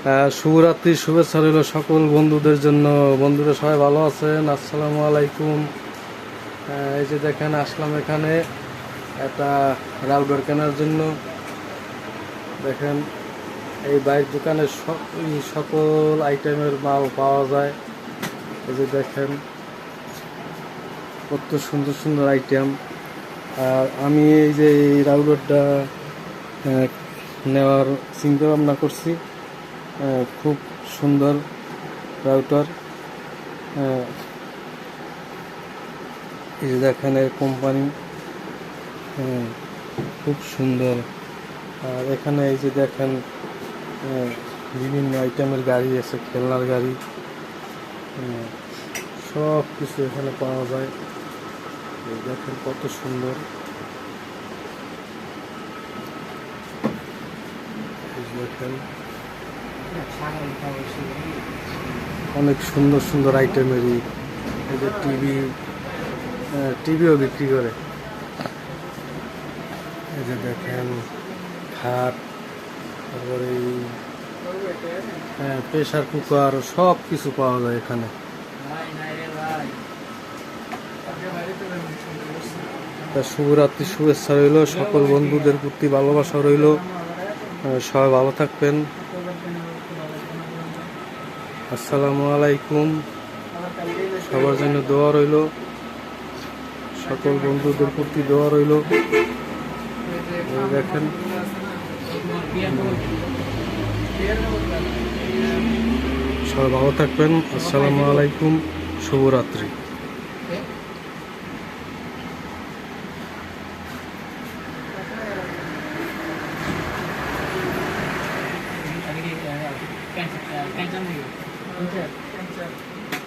আহ, শুভরাত্রির শুভেচ্ছা রইল সকল বন্ধুদের জন্য। বন্ধুরা সবাই ভালো আছেন? আসসালামু আলাইকুম। এই যে দেখেন আসলাম এখানে একটা রাউডার কেনার জন্য। দেখেন এই বাইক দোকানে সকল আইটেমের মাল পাওয়া যায়। এই যে দেখেন কত সুন্দর সুন্দর আইটেম। আর আমি এই যে এই রাউডারটা নেওয়ার চিন্তা ভাবনা করছি। খুব সুন্দর রাউটার। এই দেখেন কোম্পানি। খুব সুন্দর। আর এখানে এই যে দেখেন বিভিন্ন আইটেমের গাড়ি আছে, খেলনার গাড়ি। সব কিছু এখানে পাওয়া যায়। দেখেন কত সুন্দর। দেখেন অনেক সুন্দর সুন্দর আইটেমেরই এই যে টিভি টিভিও বিক্রি করে। এই যে দেখেন, খাট, তারপরে এই প্রেশার কুকার সব কিছু পাওয়া যায় এখানে। শুভরাত্রি, শুভেচ্ছা রইল। সকল বন্ধুদের প্রতি ভালোবাসা রইল। সবাই ভালো থাকবেন। আসসালামু আলাইকুম। সবার জন্য দোয়া রইল। সকল বন্ধুদের প্রতি দোয়া রইল। দেখেন। সবাই ভালো থাকবেন। আসসালামু আলাইকুম। শুভরাত্রি। Okay. Thanks, sir.